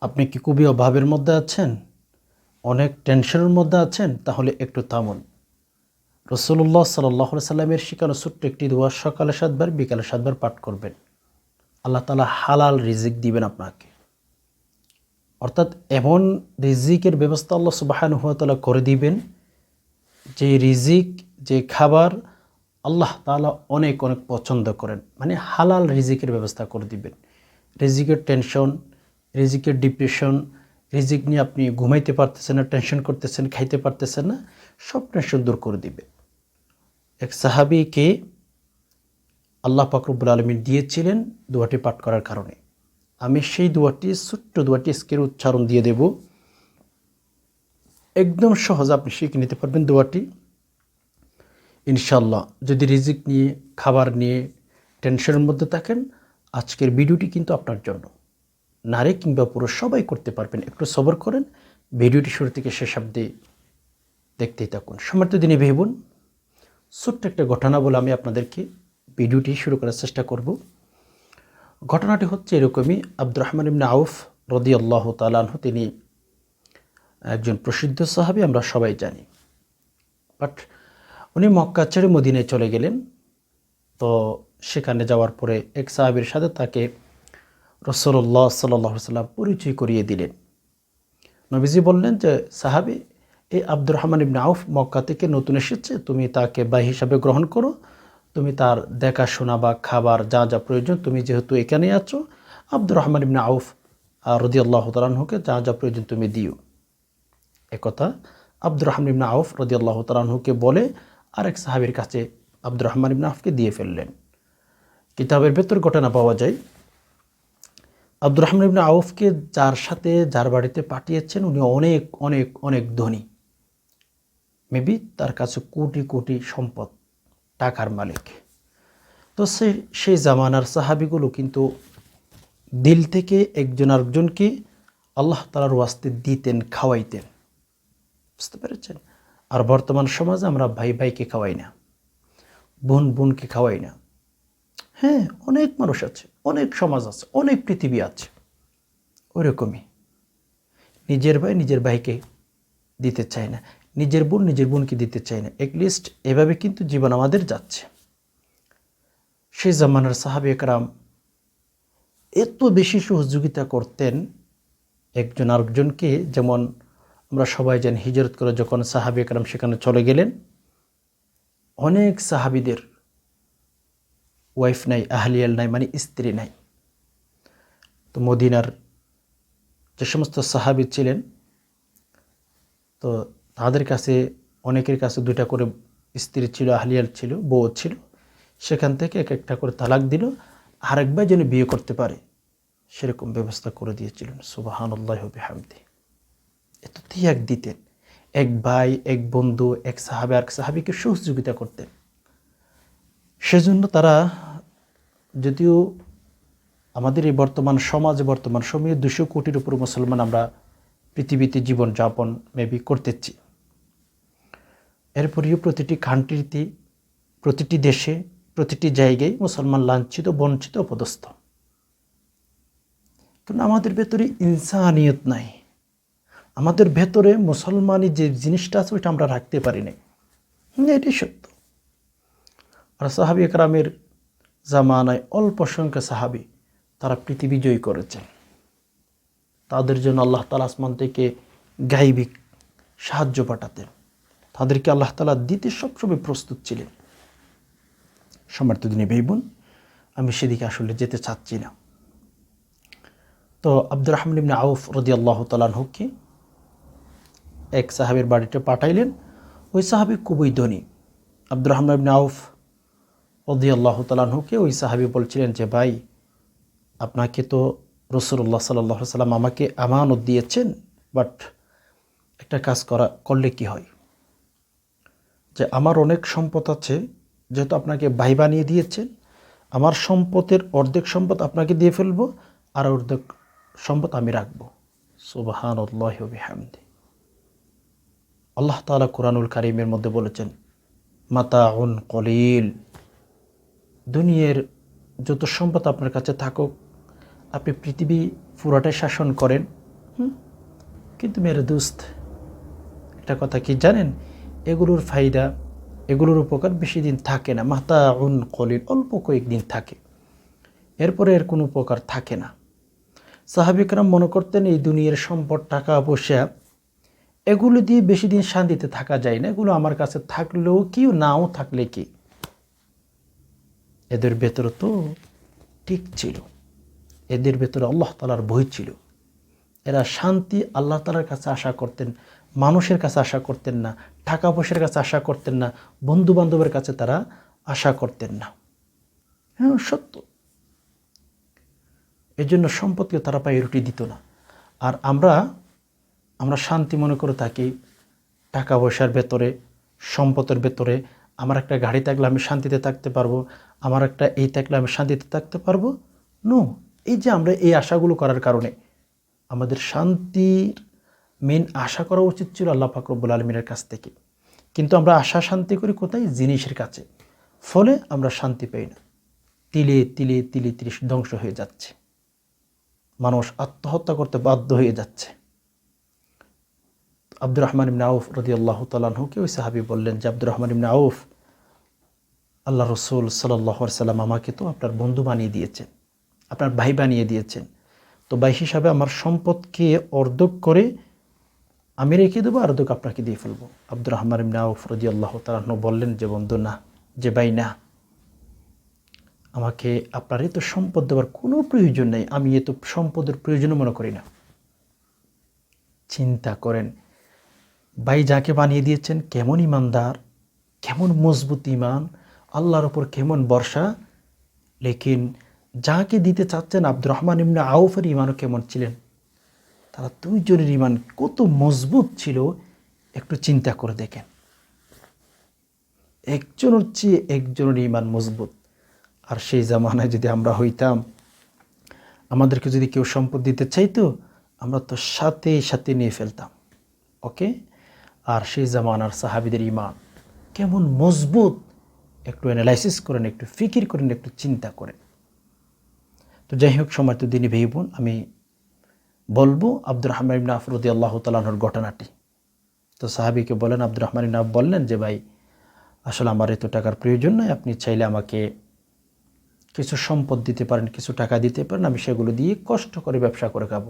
আপনি কি খুবই অভাবের মধ্যে আছেন? অনেক টেনশনের মধ্যে আছেন? তাহলে একটু থামুন। রসুল্লাহ সাল্লাহ সাল্লামের শিকানো ছোট্ট একটি দোয়া সকালে সাতবার, বিকালে সাতবার পাঠ করবেন। আল্লাহ তালা হালাল রিজিক দিবেন আপনাকে। অর্থাৎ এমন রিজিকের ব্যবস্থা আল্লাহ সুবাহান হুয়াতালা করে দিবেন, যে রিজিক, যে খাবার আল্লাহ তাআলা অনেক অনেক পছন্দ করেন। মানে হালাল রিজিকের ব্যবস্থা করে দিবেন। রিজিকের টেনশন রিজিকের ডিপ্রেশন, রিজিক নিয়ে আপনি ঘুমাইতে পারতেছেন না, টেনশন করতেছেন, খাইতে পারতেছেন না, সব টেনশন দূর করে দিবে। এক সাহাবিকে আল্লাহ পাকরুবুল আলমী দিয়েছিলেন দোয়াটি পাঠ করার কারণে। আমি সেই দোয়াটি, ছোট্ট দোয়াটি স্কের উচ্চারণ দিয়ে দেব। একদম সহজ আপনি শিখে নিতে পারবেন দোয়াটি। ইনশাল্লাহ যদি রিজিক নিয়ে, খাবার নিয়ে টেনশনের মধ্যে থাকেন, আজকের ভিডিওটি কিন্তু আপনার জন্য। নারী কিংবা পুরুষ, সবাই করতে পারবেন। একটু সবর করেন, ভিডিওটি শুরু থেকে শেষ অব্দি দেখতেই থাকুন। সমর্থ দিনে ভেবুন ছোট্ট একটা ঘটনা বলে আমি আপনাদেরকে ভিডিওটি শুরু করার চেষ্টা করব। ঘটনাটি হচ্ছে এরকমই। আব্দুর রহমান ইবনে আউফ রদি আল্লাহ তালাহ তিনি একজন প্রসিদ্ধ সাহাবি, আমরা সবাই জানি। বাট উনি মক্কা ছেড়ে চলে গেলেন। তো সেখানে যাওয়ার পরে এক সাহাবির সাথে তাকে রসল্লাহ সাল্লাহ সাল্লাম পরিচয় করিয়ে দিলেন। নবীজি বললেন যে, সাহাবি, এই আব্দুর রহমান ইবনে আউফ মক্কা থেকে নতুন এসেছে। তুমি তাকে বাই হিসাবে গ্রহণ করো। তুমি তার দেখাশোনা বা খাবার যা যা প্রয়োজন, তুমি যেহেতু এখানে আছো, আব্দুর রহমান ইবনে আউফ রদি আল্লাহ তালাহুকে যা যা প্রয়োজন তুমি দিও। একথা আব্দুর রহমান ইবনে আউফ রদি আল্লাহ তালাহুকে বলে আরেক সাহাবির কাছে আব্দুর রহমান ইবনে আউফকে দিয়ে ফেললেন। কিতাবের ভেতর ঘটনা পাওয়া যায় আব্দুর রহমান ইবনে আউফকে যার সাথে যার বাড়িতে পাঠিয়েছেন, উনি অনেক অনেক অনেক ধনী। মেবি তার কাছে কোটি কোটি সম্পদ, টাকার মালিক। তো সে, সেই জামানার সাহাবিগুলো কিন্তু দিল থেকে একজন আরেকজনকে আল্লাহ তালার ওয়াস্তে দিতেন, খাওয়াইতেন। বুঝতে পেরেছেন? আর বর্তমান সমাজে আমরা ভাই ভাইকে খাওয়াই না, বোন বোনকে খাওয়াই না। হ্যাঁ অনেক মানুষ আছে। অনেক সমাজ আছে, অনেক পৃথিবী আছে ওইরকমই নিজের ভাই নিজের ভাইকে দিতে চায় না, নিজের বোন নিজের বোনকে দিতে চায় না একলিস্ট এভাবে কিন্তু জীবন আমাদের যাচ্ছে। সেই জামানার সাহাবি একরাম এত বেশি সহযোগিতা করতেন একজন আরেকজনকে, যেমন আমরা সবাই জানি হিজরত করে যখন সাহাবি একরাম সেখানে চলে গেলেন, অনেক সাহাবিদের ওয়াইফ নাই, আহলিয়াল নাই মানে স্ত্রী নাই। তো মদিনার যে সমস্ত সাহাবি ছিলেন, তো তাদের কাছে, অনেকের কাছে দুইটা করে স্ত্রী ছিল, আহলিয়াল ছিল, বউ ছিল। সেখান থেকে এক একটা করে তালাক দিল, আরেকবার যেন বিয়ে করতে পারে, সেরকম ব্যবস্থা করে দিয়েছিলেন। সুবাহান্লাহ হামদি এত ত্যাগ দিতেন। এক ভাই, এক বন্ধু, এক সাহাবে আর সাহাবিকে সহযোগিতা করতেন। সেজন্য তারা যদিও আমাদের এই বর্তমান সমাজে, বর্তমান সময়ে দুশো কোটির উপর মুসলমান আমরা পৃথিবীতে জীবনযাপন মেবি করতেছি। এরপরেও প্রতিটি কান্ট্রিতে প্রতিটি দেশে, প্রতিটি জায়গায় মুসলমান লাঞ্ছিত, বঞ্চিত, অপদস্থ। কারণ আমাদের ভেতরে ইনসানিয়ত নাই। আমাদের ভেতরে মুসলমানি যে জিনিসটা আছে, ওইটা আমরা রাখতে পারি নাই। এটাই সত্য। আর সাহাবি একরামের জামানায় অল্প সংখ্যা সাহাবি তারা পৃথিবী জয়ী করেছেন তাদের জন্য আল্লাহ তালা আসমান থেকে গাইবিক সাহায্য পাঠাতেন। তাদেরকে আল্লাহ তালা দিতে সবসময় প্রস্তুত ছিলেন। সমর্থ দিনে বেইবুন আমি সেদিকে আসলে যেতে চাচ্ছি না। তো আব্দুর রহমান ইবনে আউফ রদি আল্লাহ তালানহুকে এক সাহাবের বাড়িতে পাঠাইলেন। ওই সাহাবি খুবই ধনী। আব্দুর রহমান আউফ রদি আল্লাহ তালানহুকে ওই সাহাবি বলছিলেন যে, ভাই, আপনাকে তো রসুল্লাহ সাল্লাহ সাল্লাম আমাকে আমানত দিয়েছেন, বাট একটা কাজ করা, করলে কি হয়? যে, আমার অনেক সম্পদ আছে, যেহেতু আপনাকে ভাই বানিয়ে দিয়েছেন, আমার সম্পদের অর্ধেক সম্পদ আপনাকে দিয়ে ফেলব, আর অর্ধেক সম্পদ আমি রাখব। সুবাহান হামদি আল্লাহ তালা কোরআনুল কারিমের মধ্যে বলেছেন মাতা উন কলিল। দুনিয়ার যত সম্পদ আপনার কাছে থাকুক, আপনি পৃথিবী পুরাটাই শাসন করেন। কিন্তু মেরে দোস্ত, একটা কথা কি জানেন? এগুলোর ফায়দা, এগুলোর উপকার বেশি দিন থাকে না। মাতা উন কলিল, অল্প কয়েকদিন থাকে। এরপরে এর কোনো উপকার থাকে না। সাহাবিকরাম মনে করতেন এই দুনিয়ার সম্পদ, টাকা, পয়সা, এগুলো দিয়ে বেশি দিন শান্তিতে থাকা যায় না। এগুলো আমার কাছে থাকলেও কি নাও থাকলে কি? এদের ভেতরে তো ঠিক ছিল। এদের ভেতরে আল্লাহ তালার ভয় ছিল। এরা শান্তি আল্লাহ তালার কাছে আশা করতেন, মানুষের কাছে আশা করতেন না, টাকা পয়সার কাছে আশা করতেন না বন্ধু বান্ধবের কাছে তারা আশা করতেন না। হ্যাঁ সত্য। এর জন্য সম্পদকে তারা প্রায়োরিটি দিত না। আর আমরা আমরা শান্তি মনে করে থাকি টাকা পয়সার ভেতরে, সম্পদের ভেতরে আমার একটা গাড়ি থাকলে আমি শান্তিতে থাকতে পারব, আমার একটা এই থাকলে আমি শান্তিতে থাকতে পারব? নো এই যে আমরা এই আশাগুলো করার কারণে আমাদের শান্তির মেন আশা করা উচিত ছিল আল্লাহ ফাকরবুল আলমিনের কাছ থেকে। কিন্তু আমরা আশা শান্তি করি কোথায়? জিনিসের কাছে। ফলে আমরা শান্তি পাই না। তিলে তিলে তিলে তিলে ধ্বংস হয়ে যাচ্ছে। মানুষ আত্মহত্যা করতে বাধ্য হয়ে যাচ্ছে। আব্দুর রহমান ইমনা আউফ রদি আল্লাহ তালাহুকে ওই সাহাবি বললেন যে আব্দুর রহমান ইমনা আউফ, আল্লাহ রসুল সাল্লাহ সাল্লাম আমাকে তো আপনার বন্ধু বানিয়ে দিয়েছেন, আপনার ভাই বানিয়ে দিয়েছেন। তো ভাই হিসাবে আমার সম্পদকে অর্ধক করে আমি রেখে দেবো অর্ধক আপনাকে দিয়ে ফেলব। আব্দুর রহমান ইমনা আউফ রদি আল্লাহ তালাহ বললেন, যে বন্ধু না, যে ভাই না, আমাকে আপনার এত সম্পদ দেওয়ার কোনো প্রয়োজন নেই, আমি এত সম্পদের প্রয়োজনও মনে করি না। চিন্তা করেন ভাই যাকে বানিয়ে দিয়েছেন কেমন ইমানদার, কেমন মজবুত ইমান, আল্লাহর ওপর কেমন বর্ষা লেকিন যাকে দিতে চাচ্ছেন আব্দুর রহমান ইমনা আউফের ইমানও কেমন ছিলেন? তারা দুইজনের ইমান কত মজবুত ছিল একটু চিন্তা করে দেখেন। একজনের চেয়ে একজনের ইমান মজবুত। আর সেই জামানায় যদি আমরা হইতাম, আমাদেরকে যদি কেউ সম্পদ দিতে চাইতো, আমরা তো সাথে সাথে নিয়ে ফেলতাম। ওকে? আর সেই জামানার সাহাবিদের ইমান কেমন মজবুত। একটু অ্যানালাইসিস করেন, একটু ফিকির করেন, একটু চিন্তা করেন। তো যাই হোক সময় তো দিনই ভেই বোন, আমি বলব আব্দুর রহমান ইবনা আফরুদ্দি আল্লাহ তালাহর ঘটনাটি। তো সাহাবিকে বলেন, আব্দুর রহমান ইবনা বললেন যে, ভাই, আসলে আমার এত টাকার প্রয়োজন নয় আপনি চাইলে আমাকে কিছু সম্পদ দিতে পারেন, কিছু টাকা দিতে পারেন। আমি সেগুলো দিয়ে কষ্ট করে ব্যবসা করে খাব।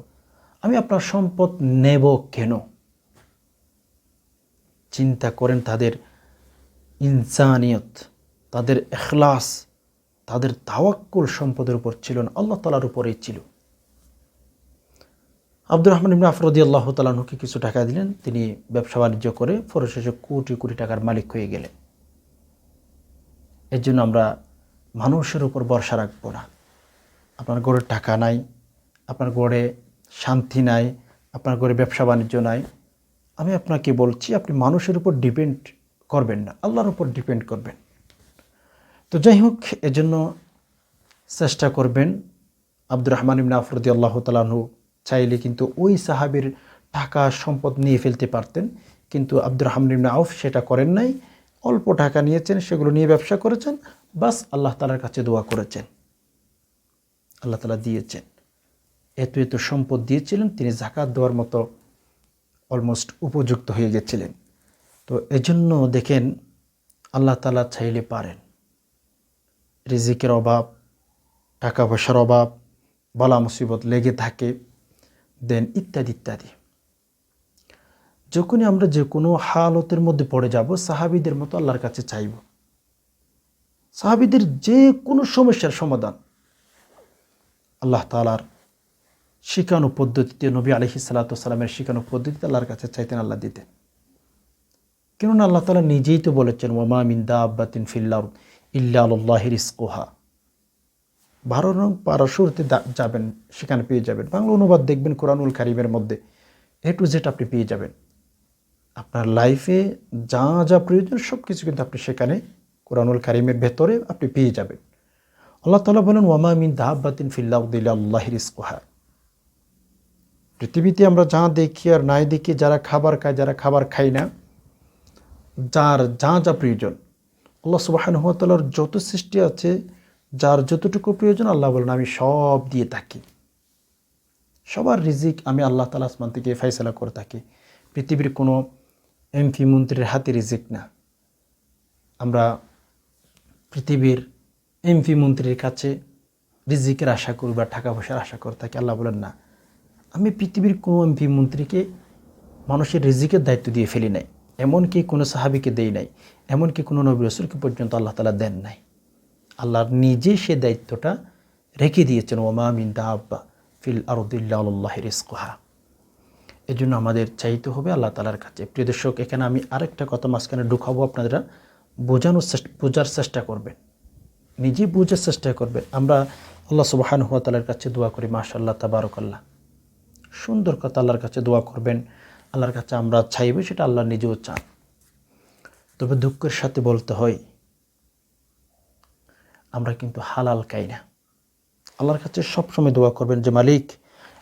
আমি আপনার সম্পদ নেব কেন? চিন্তা করেন তাদের ইনসানিয়ত, তাদের এখলাস, তাদের তাওয়াক্কুল সম্পদের উপর ছিল না, আল্লাহ তালার উপরেই ছিল। আব্দুর রহমান ইবনে আফরদি আল্লাহ তালাহুকে কিছু টাকা দিলেন, তিনি ব্যবসা বাণিজ্য করে ফরশেষে কোটি কোটি টাকার মালিক হয়ে গেলেন। এর জন্য আমরা মানুষের উপর ভরসা রাখব না। আপনার গড়ে টাকা নাই, আপনার গড়ে শান্তি নাই, আপনার গড়ে ব্যবসা বাণিজ্য নাই আমি আপনাকে বলছি, আপনি মানুষের উপর ডিপেন্ড করবেন না। আল্লাহর উপর ডিপেন্ড করবেন। তো যাই হোক, এজন্য চেষ্টা করবেন। আব্দুর রহমান ইমনা আফরদি আল্লাহ তালাহু চাইলে কিন্তু ওই সাহাবির টাকা সম্পদ নিয়ে ফেলতে পারতেন। কিন্তু আব্দুর রহমান ইমনা আউফ সেটা করেন নাই। অল্প টাকা নিয়েছেন, সেগুলো নিয়ে ব্যবসা করেছেন। বাস আল্লাহ তালার কাছে দোয়া করেছেন। আল্লাহ তালা দিয়েছেন। এত এত সম্পদ দিয়েছিলেন, তিনি জাকাত দেওয়ার মতো অলমোস্ট উপযুক্ত হয়ে গেছিলেন। তো এজন্য দেখেন, আল্লাহ তালা চাইলে পারেন। রিজিকের অভাব টাকা পয়সার অভাব, বালা মুসিবত লেগে থাকে, দেন ইত্যাদি ইত্যাদি। যখনই আমরা যে কোনো হালতের মধ্যে পড়ে যাব, সাহাবিদের মতো আল্লাহর কাছে চাইব। সাহাবিদের যে কোনো সমস্যার সমাধান আল্লাহ তালার শিখানো পদ্ধতিতে নবী আলহি সাল্লাতামের শিখানো পদ্ধতিতে আল্লাহর কাছে চাইতেন আল্লাহ দিতেন। কেননা আল্লাহ তালা নিজেই তো বলেছেন ওমা মিন্দা আব্বাতিন ফিল্লার ইল্লা আল্লাহির ইস্কোহা বারো রং পারশুরতে যাবেন, সেখানে পেয়ে যাবেন। বাংলা অনুবাদ দেখবেন কোরআনুল কারিমের মধ্যে। এ টু জেড আপনি পেয়ে যাবেন। আপনার লাইফে যা যা প্রয়োজন সব কিছু কিন্তু আপনি সেখানে কোরআনুল কারিমের ভেতরে আপনি পেয়ে যাবেন। আল্লাহ তালা বলেন, ওয়ামা মিন দাহাবাতিন ফিল্লাউদ্দিল্লা আল্লাহির ইস্কোহা পৃথিবীতে আমরা যা দেখি আর নাই দেখি, যারা খাবার খায়, যারা খাবার খাই না, যার যা যা প্রয়োজন, আল্লাহ সুবাহানুহতালার যত সৃষ্টি আছে, যার যতটুকু প্রয়োজন আল্লাহ বলেন, আমি সব দিয়ে থাকি। সবার রিজিক আমি আল্লাহ তালা আসমান থেকে ফাইসলা করে থাকি। পৃথিবীর কোনো এমপি মন্ত্রীর হাতে রিজিক না। আমরা পৃথিবীর এমপি মন্ত্রীর কাছে রিজিকের আশা করি বা টাকা পয়সার আশা করে থাকি, আল্লাহ বলেন না। আমি পৃথিবীর কোনো এমপি মন্ত্রীকে মানুষের রিজিকের দায়িত্ব দিয়ে ফেলি নাই, এমনকি কোনো সাহাবিকে দেই নাই, এমনকি কোনো নবী রসুলকে পর্যন্ত আল্লাহ তালা দেন নাই। আল্লাহর নিজে সে দায়িত্বটা রেখে দিয়েছেন ওমা মিন দা আব্বা ফিল আরদুল্লাহ রিস্কোহা এই জন্য আমাদের চাইতে হবে আল্লাহ তালার কাছে। প্রিয় দর্শক, এখানে আমি আরেকটা কথা মাঝখানে ঢুকাবো, আপনারা বোঝানোর বোঝার চেষ্টা করবেন। নিজে বোঝার চেষ্টা করবেন। আমরা আল্লাহ সুবাহান হুয়া তালার কাছে দোয়া করি মাশাল্লাহ তাবারকাল্লাহ। সুন্দর কথা আল্লাহর কাছে দোয়া করবেন। আল্লাহর কাছে আমরা চাইব সেটা আল্লাহ নিজেও চান। তবে দুঃখের সাথে বলতে হয়, আমরা কিন্তু হালাল খাই না। আল্লাহর কাছে সবসময় দোয়া করবেন যে, মালিক,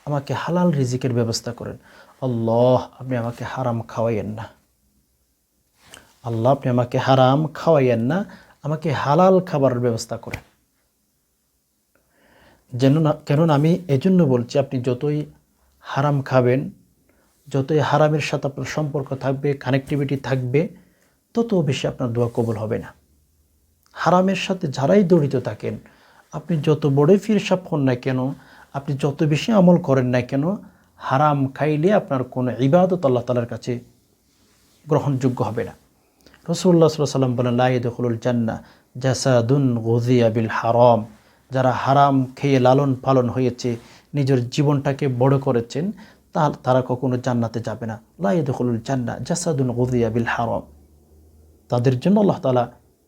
আমাকে হালাল রিজিকের ব্যবস্থা করেন। আল্লাহ, আপনি আমাকে হারাম খাওয়াইয়েন না। আল্লাহ, আপনি আমাকে হারাম খাওয়াইয়েন না। আমাকে হালাল খাবারের ব্যবস্থা করেন। যেন না, কেননা আমি এজন্য বলছি, আপনি যতই হারাম খাবেন, যতই হারামের সাথে আপনার সম্পর্ক থাকবে কানেক্টিভিটি থাকবে, তত বেশি আপনার দোয়া কবুল হবে না। হারামের সাথে যারাই জড়িত থাকেন, আপনি যত বড়ই ফিরসাপ হন না কেন, আপনি যত বেশি আমল করেন না কেন, হারাম খাইলে আপনার কোনো ইবাদত আল্লাহ তালার কাছে গ্রহণযোগ্য হবে না। রসুল্লাহ সাল্লাম বলেন লাইদুল জান্না জাসাদুন গজিয়া বিল হারাম। যারা হারাম খেয়ে লালন পালন হয়েছে নিজের জীবনটাকে বড় করেছেন, তা তারা কখনো জান্নাতে যাবে না। লাইদুল জান্না জাসাদুন গজিয়া বিল হারাম। তাদের জন্য আল্লাহ তালা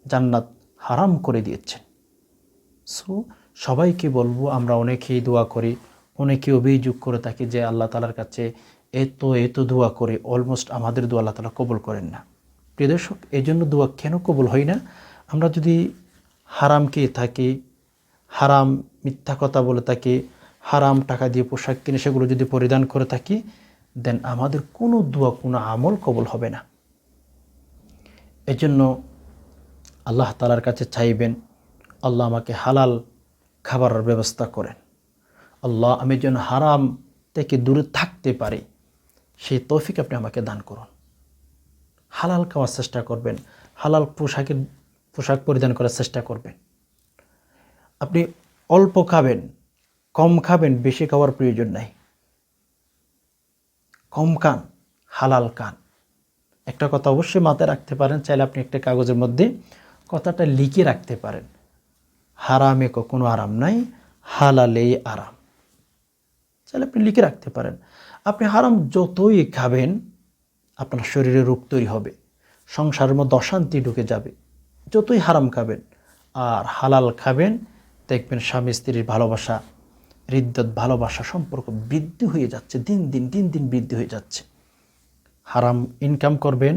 জান্নাত হারাম করে দিয়েছেন। সো সবাইকে বলব, আমরা অনেকেই দোয়া করি অনেকে অভিযোগ করে থাকি যে আল্লাহ তালার কাছে এত এত দোয়া করে অলমোস্ট আমাদের দোয়া আল্লাহ তালা কবুল করেন না। প্রিয় দর্শক এই জন্য দোয়া কেন কবুল হয় না? আমরা যদি হারামকে থাকি, হারাম মিথ্যা কথা বলে থাকি হারাম টাকা দিয়ে পোশাক কিনে সেগুলো যদি পরিধান করে থাকি দেন আমাদের কোনো দোয়া, কোনো আমল কবল হবে না। এজন্য আল্লাহ তালার কাছে চাইবেন, আল্লাহ আমাকে হালাল খাবারের ব্যবস্থা করেন। আল্লাহ আমি যেন হারাম থেকে দূরে থাকতে পারি, সেই তৌফিক আপনি আমাকে দান করুন। হালাল খাওয়ার চেষ্টা করবেন, হালাল পোশাকের, পোশাক পরিধান করার চেষ্টা করবেন। আপনি অল্প খাবেন কম খাবেন, বেশি খাওয়ার প্রয়োজন নাই। কম কান হালাল কান একটা কথা অবশ্যই মাথায় রাখতে পারেন, চাইলে আপনি একটা কাগজের মধ্যে কথাটা লিখে রাখতে পারেন। হারামে কখনো আরাম নাই, হালালেই আরাম। চাইলে আপনি লিখে রাখতে পারেন। আপনি হারাম যতই খাবেন, আপনার শরীরে রোগ তৈরি হবে, সংসারের মধ্যে অশান্তি ঢুকে যাবে। যতই হারাম খাবেন, আর হালাল খাবেন, দেখবেন স্বামী স্ত্রীর ভালোবাসা হৃদ্যত ভালোবাসা সম্পর্ক বৃদ্ধি হয়ে যাচ্ছে, দিন দিন দিন দিন বৃদ্ধি হয়ে যাচ্ছে। হারাম ইনকাম করবেন,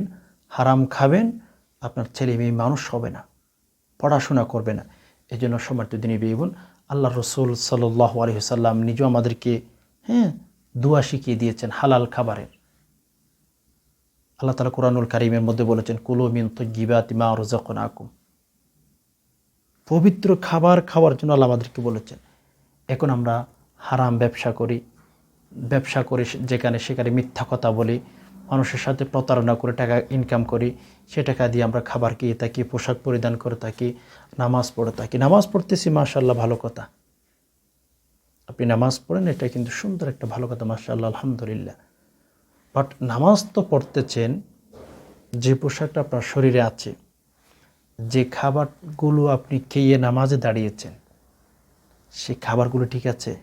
হারাম খাবেন, আপনার ছেলে মেয়ে মানুষ হবে না, পড়াশোনা করবে না। এই জন্য সমর্থ দিনী বেগুন আল্লাহ রসুল সাল্লাহ আলহিসাল্লাম নিজেও আমাদেরকে হ্যাঁ দোয়া শিখিয়ে দিয়েছেন হালাল খাবারের। আল্লাহ তালা কোরআনুল কারিমের মধ্যে বলেছেন, কুলো মিন তৈবাত মা রোজাকুন আকুম পবিত্র খাবার খাওয়ার জন্য আল্লাহ আমাদেরকে বলেছেন এখন আমরা হারাম ব্যবসা করি, ব্যবসা করে যেখানে সেখানে মিথ্যা কথা বলি, মানুষের সাথে প্রতারণা করে টাকা ইনকাম করি, সে টাকা দিয়ে আমরা খাবার খেয়ে থাকি, পোশাক পরিধান করে থাকি, নামাজ পড়ে থাকি। নামাজ পড়তেছি মাশাল্লাহ ভালো কথা। আপনি নামাজ পড়েন, এটা কিন্তু সুন্দর একটা ভালো কথা মাশাল্লাহ আলহামদুলিল্লাহ। বাট নামাজ তো পড়তেছেন, যে পোশাকটা আপনার শরীরে আছে, যে খাবারগুলো আপনি খেয়ে নামাজে দাঁড়িয়েছেন সেই খাবারগুলো ঠিক আছে?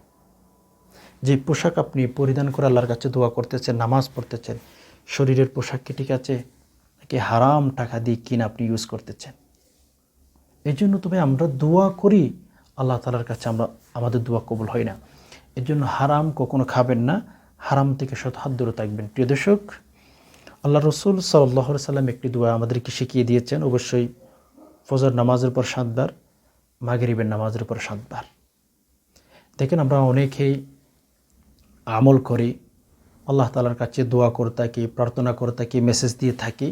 যে পোশাক আপনি পরিধান করে আল্লাহর কাছে দোয়া করতেছেন, নামাজ পড়তেছেন, শরীরের পোশাক কি ঠিক আছে? নাকি হারাম টাকা দিয়ে কিনে আপনি ইউজ করতেছেন? এই জন্য তবে আমরা দোয়া করি, আল্লাহ তালার কাছে আমরা, আমাদের দোয়া কবুল হয় না। এর জন্য হারাম কখনো খাবেন না, হারাম থেকে সৎ হাত দূরে থাকবেন। প্রিয় দর্শক, আল্লাহ রসুল সাল্লাহ সাল্লাম একটি দোয়া আমাদেরকে শিখিয়ে দিয়েছেন। অবশ্যই ফজর নামাজের পর সাতবার, মাগরিবের নামাজের পর সাতবার। দেখেন আমরা অনেকেই আমল করি, আল্লাহ তালার কাছে দোয়া করে থাকি, প্রার্থনা করে থাকি মেসেজ দিয়ে থাকি।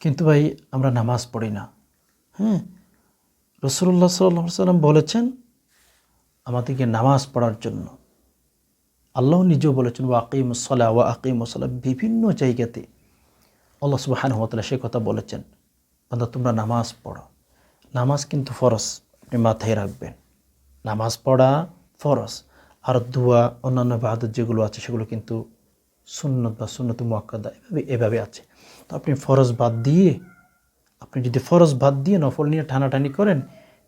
কিন্তু ভাই, আমরা নামাজ পড়ি না। হ্যাঁ? রসুল্লাহ সাল্লাম বলেছেন, আমাদেরকে নামাজ পড়ার জন্য আল্লাহ নিজেও বলেছেন, ওয়া আকিম সলা ওয়া আকিম সলা বিভিন্ন জায়গাতে আল্লাহ সুবাহান হতলা সে কথা বলেছেন তোমরা নামাজ পড়ো। নামাজ কিন্তু ফরজ, আপনি মাথায় রাখবেন। নামাজ পড়া ফরজ। আর দোয়া, অন্যান্য বাহাদুর যেগুলো আছে, সেগুলো কিন্তু সুন্নত বা সুন্নত মোয়াক্কাদা, এভাবে এভাবে আছে। তো আপনি ফরজ বাদ দিয়ে, আপনি যদি ফরজ বাদ দিয়ে নফল নিয়ে টানাটানি করেন,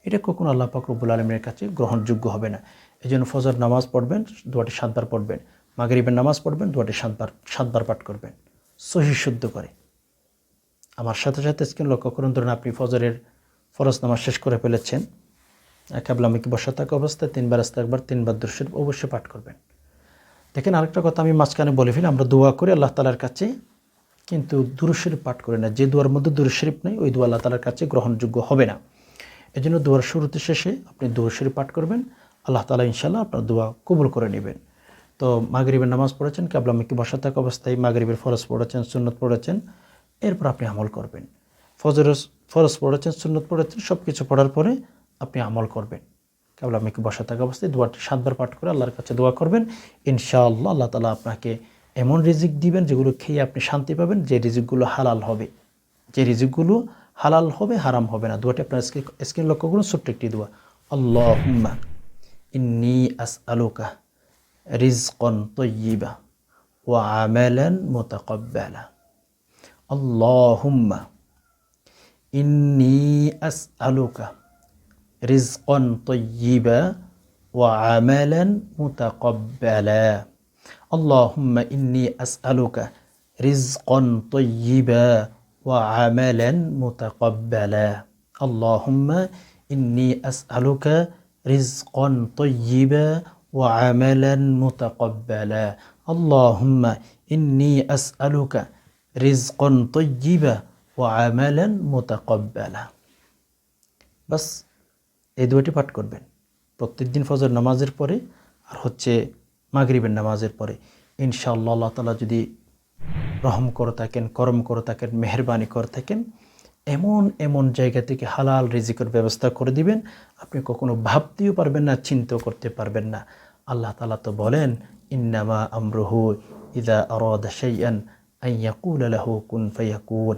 এটা কখনো আল্লাহ পাক রব্বুল আলমের কাছে গ্রহণযোগ্য হবে না। এই জন্য ফজর নামাজ পড়বেন, দোয়াটি সাতবার পড়বেন। মাগরিবের নামাজ পড়বেন, দোয়াটি সাতবার সাতবার পাঠ করবেন। সহি শুদ্ধ করে। আমার সাথে সাথে স্ক্রিন লক্ষ্য করুন, ধরুন আপনি ফজরের ফরজ নামাজ শেষ করে ফেলেছেন। কাবলামিকে বসা থাকা অবস্থায় তিনবার আস্তে একবার তিনবার দুরশরীফ অবশ্যই পাঠ করবেন। দেখেন আরেকটা কথা আমি মাঝখানে বলে ফেলি, আমরা দোয়া করি আল্লাহ তালার কাছে, কিন্তু দুরশরীফ পাঠ করি না। যে দোয়ার মধ্যে দুরশরীফ নেই, ওই দোয়া আল্লাহ তালার কাছে গ্রহণযোগ্য হবে না। এই জন্য দোয়ার শুরুতে শেষে আপনি দুরশরীফ পাঠ করবেন, আল্লাহ তালা ইনশাল্লাহ আপনার দোয়া কবুল করে নেবেন। তো মাগরিবের নামাজ পড়েছেন কাবলামিকে বসা থাকা অবস্থায় মাগরিবের ফরজ পড়েছেন, সুন্নত পড়েছেন, এরপর আপনি আমল করবেন। ফজর ফরজ পড়েছেন, সুন্নত পড়েছেন সব কিছু পড়ার পরে আপনি আমল করবেন। কেবল আমি বসা থাকা অবস্থায় দোয়াটি সাতবার পাঠ করে আল্লাহর কাছে দোয়া করবেন। ইনশাআল্লাহ আল্লাহ তালা আপনাকে এমন রিজিক দিবেন যেগুলো খেয়ে আপনি শান্তি পাবেন, যে রিজিকগুলো হালাল হবে। যে রিজিকগুলো হালাল হবে, হারাম হবে না। দোয়াটি আপনার স্ক্রিন লক্ষ্য করুন, ছোট্ট একটি দোয়া। আল্লাহ ইন্নি আস আলোকা রিজকন তৈবা ও আমালান মোতাকব্বালা। আল্লাহুম্মা ইন্নি আস আলোকা رزقا طيبا وعملا متقبلا. اللهم إني أسألك رزقا طيبا وعملا متقبلا. اللهم إني أسألك رزقا طيبا وعملا متقبلا. اللهم إني أسألك رزقا طيبا وعملا متقبلا. بس এই দুটি পাঠ করবেন। প্রত্যেক দিন ফজর নামাজের পরে আর হচ্ছে মাগরিবের নামাজের পরে। ইনশাআল্লাহ আল্লাহ তালা যদি রহম করে থাকেন, করম করে থাকেন, মেহরবানি করে থাকেন, এমন এমন জায়গা থেকে হালাল রিজিকের ব্যবস্থা করে দিবেন, আপনি কখনো ভাবতেও পারবেন না, চিন্তাও করতে পারবেন না। আল্লাহ তালা তো বলেন, ইন্নামা আমরুহু ইদা আরদ শাইয়ান আইয়াকুল লাহু কুন ফায়াকুন।